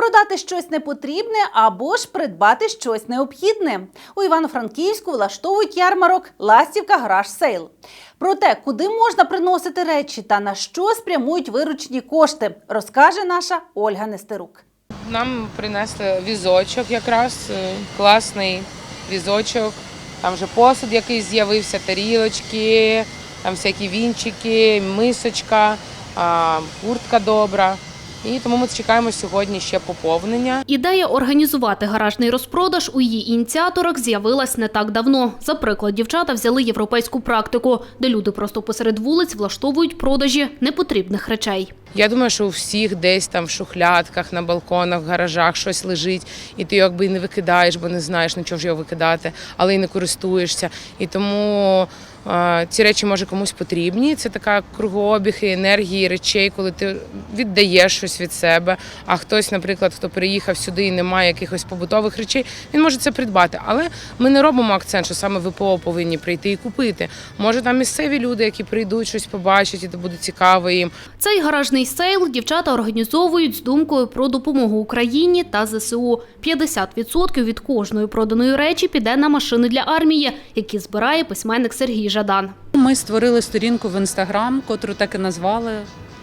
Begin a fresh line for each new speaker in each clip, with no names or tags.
продати щось непотрібне або ж придбати щось необхідне. У Івано-Франківську влаштовують ярмарок Ластівка Гараж Сейл. Про те, куди можна приносити речі та на що спрямують виручені кошти, розкаже наша Ольга Нестерук.
Нам принесли візочок якраз, е, класний візочок. Там вже посуд якийсь з'явився, тарілочки, там всякі вінчики, мисочка, куртка добра. І тому ми чекаємо сьогодні ще поповнення.
Ідея організувати гаражний розпродаж у її ініціаторах з'явилась не так давно. За приклад, дівчата взяли європейську практику, де люди просто посеред вулиць влаштовують продажі непотрібних речей.
Я думаю, що у всіх десь там в шухлядках, на балконах, в гаражах щось лежить, і ти якби не викидаєш, бо не знаєш, на чого ж його викидати, але й не користуєшся. І тому ці речі може комусь потрібні. Це така кругообіг і енергії речей, коли ти віддаєш щось від себе. А хтось, наприклад, хто приїхав сюди і не має якихось побутових речей, він може це придбати. Але ми не робимо акцент, що саме ВПО повинні прийти і купити. Може, там місцеві люди, які прийдуть, щось побачать, і це буде цікаво їм.
Цей гаражний сейл дівчата організовують з думкою про допомогу Україні та ЗСУ. 50% від кожної проданої речі піде на машини для армії, які збирає письменник Сергій Жадан.
Ми створили сторінку в інстаграм, котру так і назвали.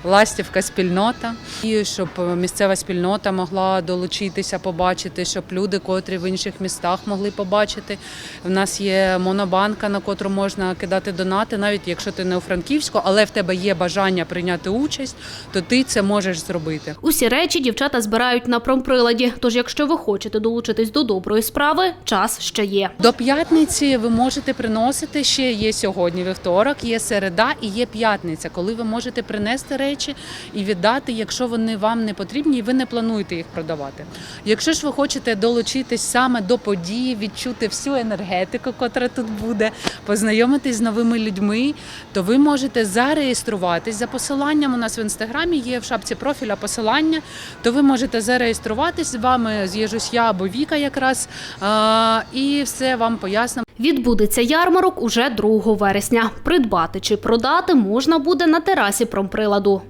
Ластівка спільнота, і щоб місцева спільнота могла долучитися, побачити, щоб люди, котрі в інших містах могли побачити. У нас є монобанка, на котру можна кидати донати, навіть якщо ти не у Франківську, але в тебе є бажання прийняти участь, то ти це можеш зробити.
Усі речі дівчата збирають на промприладі. Тож, якщо ви хочете долучитись до доброї справи, час ще є.
До п'ятниці ви можете приносити ще є сьогодні вівторок, є середа і є п'ятниця, коли ви можете принести речі і віддати, якщо вони вам не потрібні, і ви не плануєте їх продавати. Якщо ж ви хочете долучитись саме до події, відчути всю енергетику, котра тут буде, познайомитись з новими людьми, то ви можете зареєструватись за посиланням. У нас в інстаграмі є в шапці профіля посилання, то ви можете зареєструватись з вами. З'їжусь я або Віка якраз і все вам пояснимо.
Відбудеться ярмарок уже 2 вересня. Придбати чи продати можна буде на терасі промприладу.